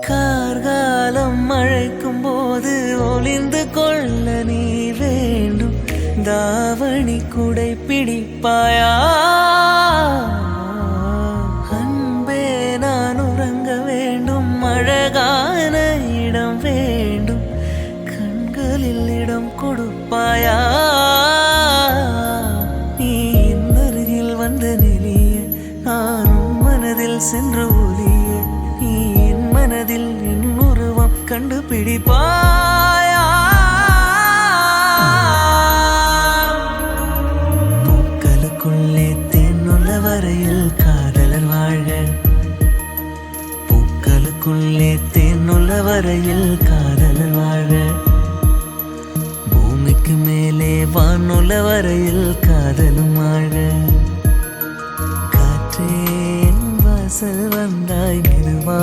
கார்காலம் அழைக்கும் போது ஒளிந்து கொள்ள நீ வேண்டும். தாவணி குடை பிடிப்பாயா? அன்பே நான் உறங்க வேண்டும். அழகான இடம் வேண்டும். கண்களில் இடம் கொடுப்பாயா? நீ என் அருகில் வந்த நிலைய நானும் மனதில் சென்று ஒலிய கண்டுபிடிப்பாயா? பூக்களுக்குள்ளே தேனுள்ள வரையில் காதலர் வாழ பூக்களுக்குள்ளே தேனுள்ள வரையில் காதலர் வாழ பூமிக்கு மேலே வானுள்ள வரையில் காதலும் வாழ காற்றே வாசல் வந்தாய் மெதுவா